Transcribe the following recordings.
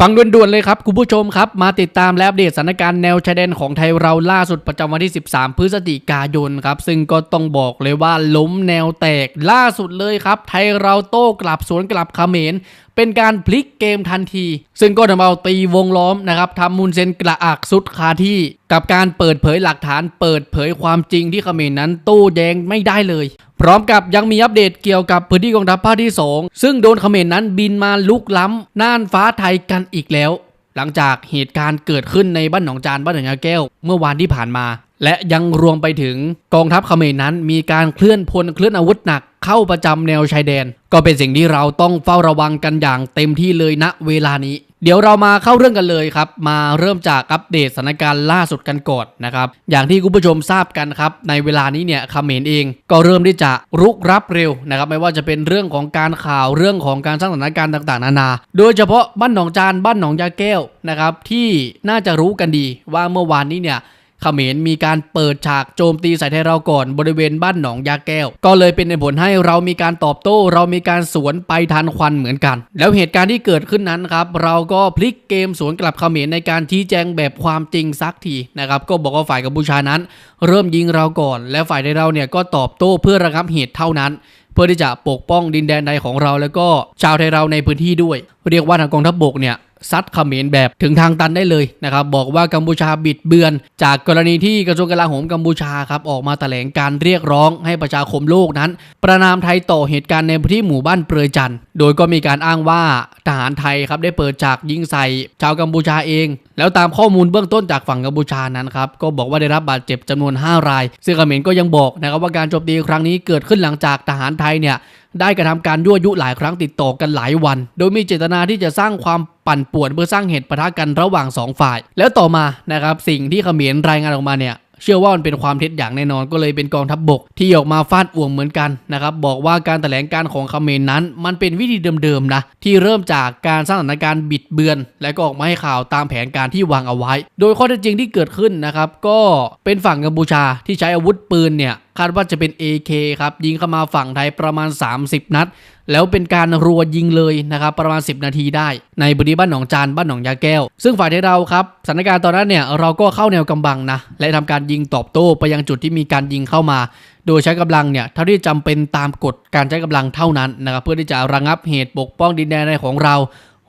ฟังด่วนๆเลยครับ คุณผู้ชมครับ มาติดตามและอัปเดตสถานการณ์แนวชายแดนของไทยเราล่าสุดประจำวันที่ 13 พฤศจิกายนครับ ซึ่งก็ต้องบอกเลยว่าล้มแนวแตกล่าสุดเลยครับ ไทยเราโต้กลับสวนกลับเขมรเป็นการพลิกเกมทันที ซึ่งก็ทำเอาตีวงล้อมนะครับทำมุนเซนกระอักสุดคาที่ กับการเปิดเผยหลักฐาน เปิดเผยความจริงที่เขมรนั้นโต้แย้งไม่ได้เลย พร้อมกับยังมีอัปเดตเกี่ยวกับพื้นที่กองทัพภาคที่ 2 ซึ่งโดนเขมรนั้นบินมาลุกล้ำน่านฟ้าไทยกันอีกแล้ว หลังจากเหตุการณ์เกิดขึ้นในบ้านหนองจานบ้านหนองยาแก้ว เมื่อวานที่ผ่านมา และยังรวมไปถึงกองทัพเขมรนั้น มีการเคลื่อนพลเคลื่อนอาวุธหนักเข้าประจำแนวชายแดน ก็เป็นสิ่งที่เราต้องเฝ้าระวังกันอย่างเต็มที่เลยณเวลานี้ เดี๋ยวเรามาเข้าเรื่องกันเลยครับ มาเริ่มจากอัปเดตสถานการณ์ล่าสุดกันก่อนนะครับ อย่างที่คุณผู้ชมทราบกันครับ ในเวลานี้เนี่ยเมนเอง ก็เริ่มที่จะรุกรับเร็วนะครับ ไม่ว่าจะเป็นเรื่องของการข่าวเรื่องของการสร้างสถานการณ์ต่างๆ นานา โดยเฉพาะบ้านหนองจานบ้านหนองยาแก้วนะครับที่น่าจะรู้กันดีว่าเมื่อวานนี้เนี่ย เขมรมีการเปิดฉากโจมตีใส่ไทยเราก่อนบริเวณบ้านหนองยาแก้ว ก็เลยเป็นผลให้เรามีการตอบโต้ เรามีการสวนไปทันควันเหมือนกัน แล้วเหตุการณ์ที่เกิดขึ้นนั้นครับเราก็พลิกเกมสวนกลับเขมรในการชี้แจงแบบความจริงสักทีนะครับก็บอกว่าฝ่ายกัมพูชานั้น เริ่มยิงเราก่อน และฝ่ายไทยเราเนี่ยก็ตอบโต้เพื่อระงับเหตุเท่านั้นเพื่อที่จะปกป้องดินแดนใดของเราแล้วก็ชาวไทยเราในพื้นที่ด้วย เรียกว่าทางกองทัพบกเนี่ย ซัดเขมรแบบถึงทางตันได้เลยนะครับบอกว่ากัมพูชาบิดเบือน จากกรณีที่กระทรวงกลาโหมกัมพูชาครับออกมาแถลงการเรียกร้องให้ประชาคมโลกนั้น ประนามไทยต่อเหตุการณ์ในพื้นที่หมู่บ้านเปรยจันโดยก็มีการอ้างว่าทหารไทยครับได้เปิดฉากยิงใส่ชาวกัมพูชาเอง แล้วตามข้อมูลเบื้องต้นจากฝั่งกัมพูชานั้นครับก็บอกว่าได้รับบาดเจ็บจำนวน 5 ราย ซึ่งเขมรก็ยังบอกนะครับว่าการโจมตีครั้งนี้เกิดขึ้นหลังจากทหารไทยเนี่ย ได้กระทำการยั่วยุหลายครั้งติดต่อกันหลายวัน โดยมีเจตนาที่จะสร้างความปั่นป่วนเพื่อสร้างเหตุปะทะกันระหว่าง 2 ฝ่าย แล้วต่อมานะครับสิ่งที่เขมรรายงานออกมาเนี่ย เชื่อว่ามันเป็นความเท็จอย่างแน่นอนก็เลยเป็นกองทัพบบก ที่ออกมาฟาดอ่วงเหมือนกันนะครับบอกว่าการแถลงการของเมรนั้น มันเป็นวิธีเดิมๆนะที่เริ่มจากการสร้างสถานการณ์บิดเบือน และก็ออกมาให้ข่าวตามแผนการที่วางเอาไว้ โดยข้อเท็จจริงที่เกิดขึ้นนะครับก็เป็นฝั่งกัมพูชาที่ใช้อาวุธปืนเนี่ยคาดว่าจะเป็น AK ครับยิงเข้ามาฝั่งไทยประมาณ 30 นัด แล้วเป็นการรัวยิงเลยนะครับประมาณ 10 นาทีได้ ในบริบ้านหนองจานบ้านหนองยาแก้ว ซึ่งฝ่ายไทยเราครับสถานการณ์ตอนนั้นเนี่ยเราก็เข้าแนวกำบังนะและทำการยิงตอบโต้ไปยังจุดที่มีการยิงเข้ามา โดยใช้กำลังเนี่ยเท่าที่จำเป็นตามกฎการใช้กำลังเท่านั้นนะครับเพื่อที่จะระงับเหตุปกป้องดินแดนในของเรา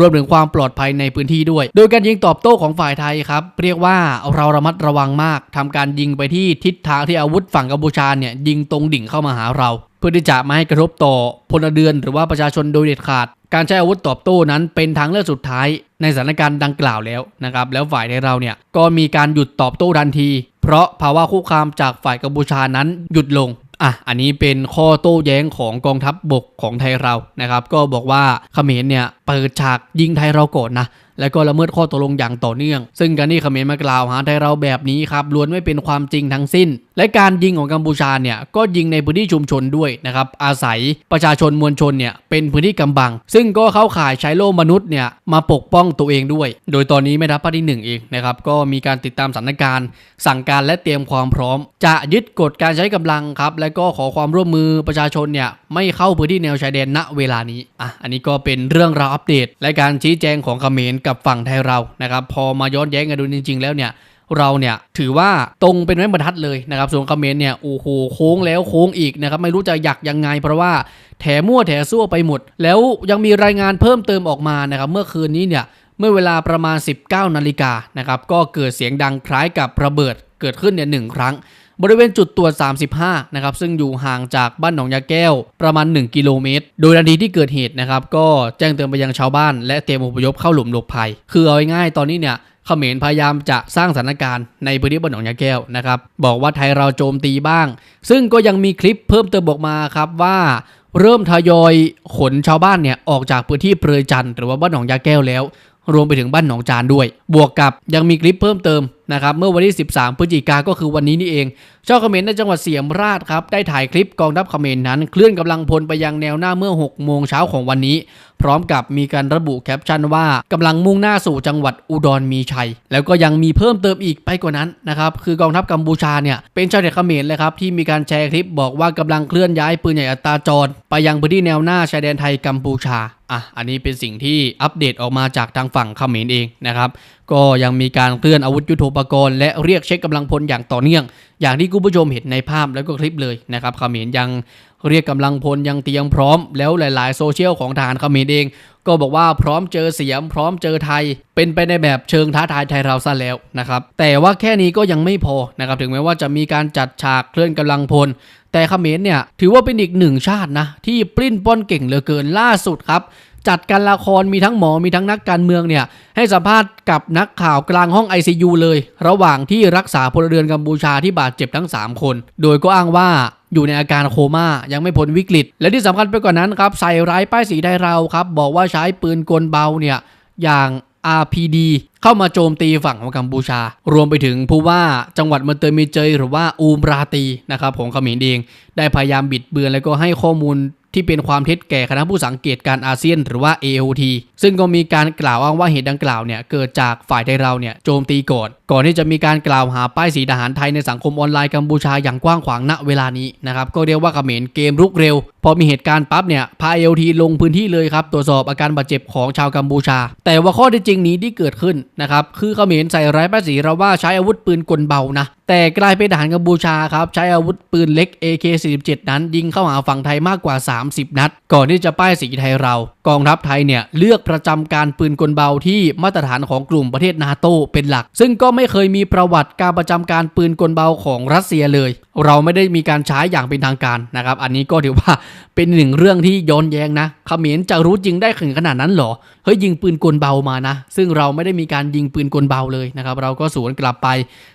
รวมถึงความปลอดภัยในพื้นที่ด้วย โดยการยิงตอบโต้ของฝ่ายไทยครับ เรียกว่าเราระมัดระวังมากทำการยิงไปที่ทิศทางที่อาวุธฝั่งกัมพูชาเนี่ยยิงตรงดิ่งเข้ามาหาเรา เพื่อที่จะไม่ให้กระทบต่อพลเรือนหรือว่าประชาชนโดยเด็ดขาด การใช้อาวุธตอบโต้นั้นเป็นทางเลือกสุดท้าย ในสถานการณ์ดังกล่าวแล้วนะครับ แล้วฝ่ายในเราเนี่ยก็มีการหยุดตอบโต้ทันที เพราะภาวะคุกคามจากฝ่ายกัมพูชานั้นหยุดลงอะ อันนี้เป็นข้อโต้แย้งของกองทัพบบกของไทยเรา นะครับ ก็บอกว่าเขมรเนี่ย เปิดฉากยิงไทยเราโก่อนะแล้วก็ละเมิดข้อตกลงอย่างต่อเนื่อง ซึ่งการที่เขมรมากล่าวหาไทยเราแบบนี้ครับล้วนไม่เป็นความจริงทั้งสิ้น และการยิงของกัมพูชาเนี่ยก็ยิงในพื้นที่ชุมชนด้วยนะครับอาศัยประชาชนมวลชนเนี่ยเป็นพื้นที่กำบัง ซึ่งก็เข้าข่ายใช้โล่มนุษย์เนี่ยมาปกป้องตัวเองด้วย โดยตอนนี้แม่ทัพภาคที่หนึ่งเองนะครับก็มีการติดตามสถานการณ์ สั่งการและเตรียมความพร้อม จะยึดกฎการใช้กำลังครับและก็ขอความร่วมมือประชาชนเนี่ยไม่เข้าพื้นที่แนวชายแดนณเวลานี้อะอันนี้ก็เป็นเรื่องราวอัปเดตและการชี้แจงของเขมรกับฝั่งไทยเรานะครับพอมาย้อนแย้งกันดูจริง ๆ แล้วเนี่ยเราเนี่ยถือว่าตรงเป็นไม้บรรทัดเลยนะครับส่วนเขมรเนี่ยโอ้โหโค้งแล้วโค้งอีกนะครับไม่รู้จะหยักยังไง เพราะว่าแถมั่วแถซั่วไปหมด แล้วยังมีรายงานเพิ่มเติมออกมานะครับเมื่อคืนนี้เนี่ยเมื่อเวลาประมาณ 19นาฬิกานะครับก็เกิดเสียงดังคล้ายกับระเบิดเกิดขึ้นเนี่ยหนึ่งครั้ง บริเวณจุดตรวจ 35 นะครับ ซึ่งอยู่ห่างจากบ้านหนองยาแก้วประมาณ 1 กิโลเมตร โดยทันทีที่เกิดเหตุนะครับ ก็แจ้งเตือนไปยังชาวบ้าน และเตรียมอพยพเข้าหลุมหลบภัย คือเอาง่ายๆตอนนี้เนี่ยเขมรพยายามจะสร้างสถานการณ์ในพื้นที่บ้านหนองยาแก้วนะครับ บอกว่าไทยเราโจมตีบ้าง ซึ่งก็ยังมีคลิปเพิ่มเติมบอกมาครับว่าเริ่มทยอยขนชาวบ้านเนี่ยออกจากพื้นที่เปรยจันทร์หรือว่าบ้านหนองยาแก้วแล้ว รวมไปถึงบ้านหนองจานด้วย บวกกับยังมีคลิปเพิ่มเติม นะครับเมื่อวันที่ 13 พฤศจิกาก็คือวันนี้นี่เองชาวเขมรในจังหวัดเสียมราชครับได้ถ่ายคลิปกองทัพเขมรนั้น เคลื่อนกำลังพลไปยังแนวหน้าเมื่อ 6 โมงเช้าของวันนี้ พร้อมกับมีการระบุแคปชั่นว่ากำลังมุ่งหน้าสู่จังหวัดอุดรมีชัย แล้วก็ยังมีเพิ่มเติมอีกไปกว่านั้นนะครับคือกองทัพกัมพูชาเนี่ยเป็นชาวเน็ตเขมรเลยครับที่มีการแชร์คลิปบอกว่ากำลังเคลื่อนย้ายปืนใหญ่อัตราจร ไปยังพื้นที่แนวหน้าชายแดนไทยกัมพูชาอะ อันนี้เป็นสิ่งที่อัปเดตออกมาจากทางฝั่งเขมรเองนะครับ ก็ยังมีการเคลื่อนอาวุธยุโทโธปกรณ์และเรียกเช็คกำลังพลอย่างต่อเนื่อง อย่างที่คุณผู้ชมเห็นในภาพแล้วก็คลิปเลยนะครับเขมรยังเรียกกำลังพลยังเตรียมพร้อม แล้วหลาย ๆ โซเชียลของทหารเขมรเอง ก็บอกว่าพร้อมเจอเสียม พร้อมเจอไทย เป็นไปในแบบเชิงท้าทายไทยเราซะแล้วนะครับแต่ว่าแค่นี้ก็ยังไม่พอนะครับถึงแม้ว่าจะมีการจัดฉากเคลื่อนกำลังพล แต่เขมรเนี่ยถือว่าเป็นอีกหนึ่งชาตินะที่ปลิ้นป้อนเก่งเหลือเกินล่าสุดครับ จัดการละครมีทั้งหมอมีทั้งนักการเมืองเนี่ยให้สัมภาษณ์กับนักข่าวกลางห้อง ICU เลย ระหว่างที่รักษาพลเรือนกัมพูชาที่บาดเจ็บทั้ง 3 คน โดยก็อ้างว่าอยู่ในอาการโคม่ายังไม่พ้นวิกฤต และที่สำคัญไปกว่านั้นครับใส่ร้ายป้ายสีไทยเราครับ บอกว่าใช้ปืนกลเบาเนี่ยอย่าง RPD เข้ามาโจมตีฝั่งของกัมพูชา รวมไปถึงผู้ว่าจังหวัดมันเตอร์มีเจยหรือว่าอูมราตีนะครับของเขมรเอง ได้พยายามบิดเบือนแล้วก็ให้ข้อมูล ที่เป็นความเท็จแก่คณะผู้สังเกตการอาเซียนหรือว่า AOT ซึ่งก็มีการกล่าวอ้างว่าเหตุดังกล่าวเนี่ยเกิดจากฝ่ายไทยเราเนี่ยโจมตีก่อน ก่อนที่จะมีการกล่าวหาป้ายสีทหารไทยในสังคมออนไลน์กัมพูชาอย่างกว้างขวางณเวลานี้นะครับก็เรียกว่าเขมรเกมรุกเร็ว พอมีเหตุการณ์ปั๊บเนี่ยพา AOT ลงพื้นที่เลยครับตรวจสอบอาการบาดเจ็บของชาวกัมพูชา แต่ว่าข้อที่จริงนี้ที่เกิดขึ้นนะครับคือเขมรใส่ร้ายป้ายสีเราว่าใช้อาวุธปืนกลเบานะ แต่กลายเป็นทหารกัมพูชาครับ ใช้อาวุธปืนเล็ก AK47 นั้น ยิงเข้าหาฝั่งไทยมากกว่า 30 นัด ก่อนที่จะป้ายสีไทยเรา กองทัพไทยเนี่ย เลือกประจำการปืนกลเบาที่มาตรฐานของกลุ่มประเทศนาโตเป็นหลัก ซึ่งก็ไม่เคยมีประวัติการประจำการปืนกลเบาของรัสเซียเลย เราไม่ได้มีการใช้อย่างเป็นทางการนะครับ อันนี้ก็ถือว่าเป็นหนึ่งเรื่องที่ย้อนแย้งนะเขมรจะรู้จริงได้ถึงขนาดนั้นหรอ เฮ้ยยิงปืนกลเบามานะ ซึ่งเราไม่ได้มีการยิงปืนกลเบาเลยนะครับ เราก็สวนกลับไป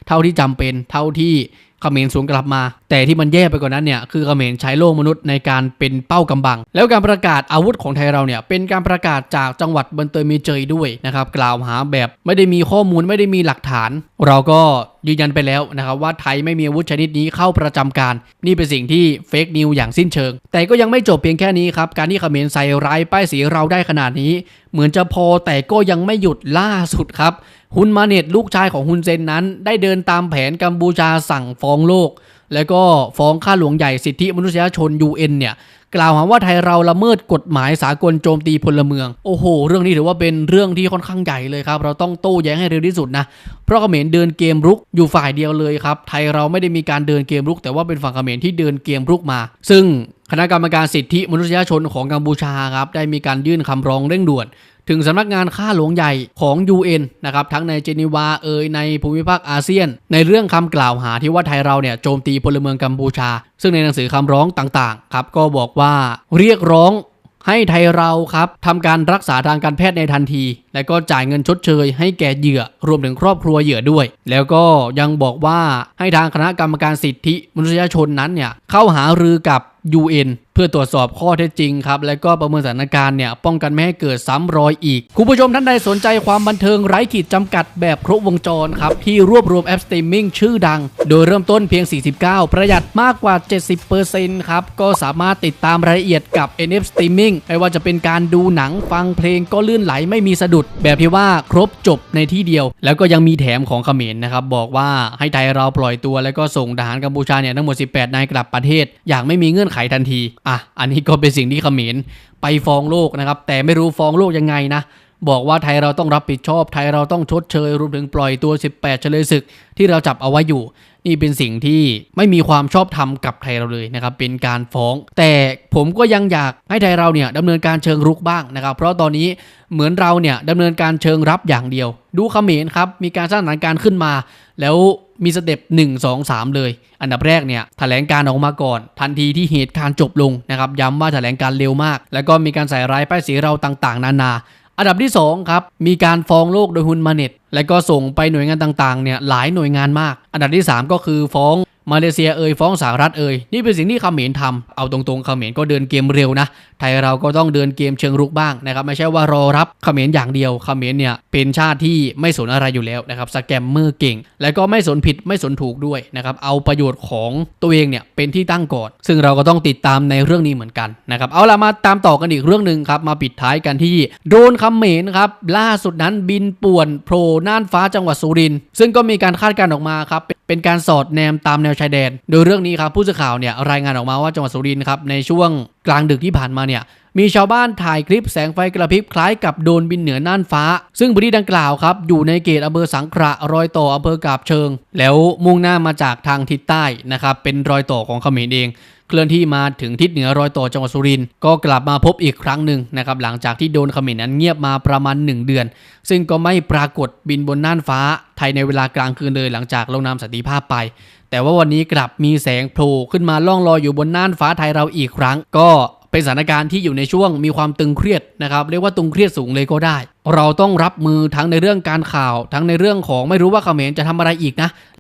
เท่าที่จำเป็น เท่าที่เขมรสวนกลับมา แต่ที่มันแย่ไปกว่านั้นเนี่ยคือเขมรใช้โล่มนุษย์ในการเป็นเป้ากำบัง แล้วการประกาศอาวุธของไทยเราเนี่ยเป็นการประกาศจากจังหวัดบันเตยมีเจยด้วยนะครับกล่าวหาแบบไม่ได้มีข้อมูลไม่ได้มีหลักฐาน เราก็ยืนยันไปแล้วนะครับว่าไทยไม่มีอาวุธชนิดนี้เข้าประจำการ นี่เป็นสิ่งที่เฟกนิวอย่างสิ้นเชิง แต่ก็ยังไม่จบเพียงแค่นี้ครับ การที่เขมรใส่ร้ายป้ายสีเราได้ขนาดนี้ เหมือนจะพอแต่ก็ยังไม่หยุดล่าสุดครับ ฮุนมาเนตลูกชายของฮุนเซนนั้น ได้เดินตามแผนกัมพูชาสั่งฟ้องโลก แล้วก็ฟ้องข้าหลวงใหญ่สิทธิมนุษยชน UN เนี่ยกล่าวหาว่าไทยเราละเมิดกฎหมายสากลโจมตีพลเมือง โอ้โห เรื่องนี้ถือว่าเป็นเรื่องที่ค่อนข้างใหญ่เลยครับ เราต้องโต้แย้งให้เร็วที่สุดนะ เพราะเขมรเดินเกมรุกอยู่ฝ่ายเดียวเลยครับ ไทยเราไม่ได้มีการเดินเกมรุก แต่ว่าเป็นฝั่งเขมรที่เดินเกมรุกมา ซึ่งคณะกรรมการสิทธิมนุษยชนของกัมพูชาครับได้มีการยื่นคำร้องเร่งด่วน ถึงสำนักงานข้าหลวงใหญ่ของ UN นะครับทั้งในเจนีวาเอยในภูมิภาคอาเซียน ในเรื่องคำกล่าวหาที่ว่าไทยเราเนี่ยโจมตีพลเมืองกัมพูชา ซึ่งในหนังสือคำร้องต่างๆครับก็บอกว่าเรียกร้องให้ไทยเราครับทำการรักษาทางการแพทย์ในทันที และก็จ่ายเงินชดเชยให้แก่เหยื่อรวมถึงครอบครัวเหยื่อด้วย แล้วก็ยังบอกว่าให้ทางคณะกรรมการสิทธิมนุษยชนนั้นเนี่ยเข้าหารือกับ UN เพื่อตรวจสอบข้อเท็จจริงครับ และก็ประเมินสถานการณ์เนี่ยป้องกันไม่ให้เกิดซ้ำรอยอีก คุณผู้ชมท่านใดสนใจความบันเทิงไร้ขีดจำกัดแบบครบวงจรครับ ที่รวบรวมแอปสตรีมมิ่งชื่อดัง โดยเริ่มต้นเพียง 49 ประหยัดมากกว่า 70%ครับ ก็สามารถติดตามรายละเอียดกับ NF Streaming ไม่ว่าจะเป็นการดูหนังฟังเพลงก็ลื่นไหลไม่มีสะดุดแบบที่ว่าครบจบในที่เดียว แล้วก็ยังมีแถมของเขมรนะครับบอกว่าให้ไทยเราปล่อยตัวแล้วก็ส่งทหารกัมพูชาเนี่ยทั้งหมด 18 นายกลับประเทศ อย่างไม่มีเงื่อนไขทันทีอะอันนี้ก็เป็นสิ่งที่เขมรไปฟ้องโลกนะครับแต่ไม่รู้ฟ้องโลกยังไงนะบอกว่าไทยเราต้องรับผิดชอบ ไทยเราต้องชดเชยรวมถึงปล่อยตัว 18 เฉลยศึกที่เราจับเอาไว้อยู่ นี่เป็นสิ่งที่ไม่มีความชอบธรรมกับไทยเราเลยนะครับเป็นการฟ้อง แต่ผมก็ยังอยากให้ไทยเราเนี่ยดำเนินการเชิงรุกบ้างนะครับ เพราะตอนนี้เหมือนเราเนี่ยดำเนินการเชิงรับอย่างเดียว ดูเขมรครับมีการสร้างสถานการณ์ขึ้นมา แล้วมีสเต็ป1 2 3 เลย อันดับแรกเนี่ยแถลงการออกมาก่อน ทันทีที่เหตุการณ์จบลงนะครับย้ำว่าแถลงการเร็วมาก แล้วก็มีการใส่ร้ายป้ายสีเราต่างๆ นานา อันดับที่2ครับมีการฟ้องโลกโดยฮุนมาเน็ตและก็ส่งไปหน่วยงานต่างๆเนี่ยหลายหน่วยงานมาก อันดับที่ 3 ก็คือฟ้อง มาเลเซียเอ่ยฟ้องสหรัฐเอ่ยนี่เป็นสิ่งที่เขมรทำเอาตรงๆเขมรก็เดินเกมเร็วนะ ไทยเราก็ต้องเดินเกมเชิงรุกบ้างนะครับไม่ใช่ว่ารอรับเขมรอย่างเดียวเขมรเนี่ยเป็นชาติที่ไม่สนอะไรอยู่แล้วนะครับสแกมเมอร์เก่ง แล้วก็ไม่สนผิดไม่สนถูกด้วยนะครับเอาประโยชน์ของตัวเองเนี่ยเป็นที่ตั้งก่อนซึ่งเราก็ต้องติดตามในเรื่องนี้เหมือนกันนะครับเอาละมาตามต่อกันอีกเรื่องหนึ่งครับมาปิดท้ายกันที่โดรนเขมรครับล่าสุดนั้นบินป่วนโผล่น่านฟ้าจังหวัดสุรินทร์ซึ่งก็มีการคาดการณ์ออกมาครับ เป็นการสอดแนมตามแนวชายแดน โดยเรื่องนี้ครับผู้สื่อข่าวเนี่ยรายงานออกมาว่าจังหวัดสุรินทร์ครับในช่วงกลางดึกที่ผ่านมาเนี่ยมีชาวบ้านถ่ายคลิปแสงไฟกระพริบคล้ายกับโดนบินเหนือน่านฟ้า ซึ่งพื้นที่ดังกล่าวครับอยู่ในเขตอำเภอสังขระรอยต่ออำเภอกาบเชิง แล้วมุ่งหน้ามาจากทางทิศใต้นะครับเป็นรอยต่อของเขมรเอง เคลื่อนที่มาถึงทิศเหนือรอยต่อจังหวัดสุรินทร์ก็กลับมาพบอีกครั้งหนึ่งนะครับหลังจากที่โดนเขมรนั้นเงียบมาประมาณ 1 เดือน ซึ่งก็ไม่ปรากฏบินบนน่านฟ้าไทยในเวลากลางคืนเลยหลังจากลงนามสันติภาพไป แต่ว่าวันนี้กลับมีแสงโผล่ขึ้นมาล่องลอยอยู่บนน่านฟ้าไทยเราอีกครั้ง ก็เป็นสถานการณ์ที่อยู่ในช่วงมีความตึงเครียดนะครับเรียกว่าตึงเครียดสูงเลยก็ได้ เราต้องรับมือทั้งในเรื่องการข่าว ทั้งในเรื่องของไม่รู้ว่าเขมรจะทำอะไรอีกนะ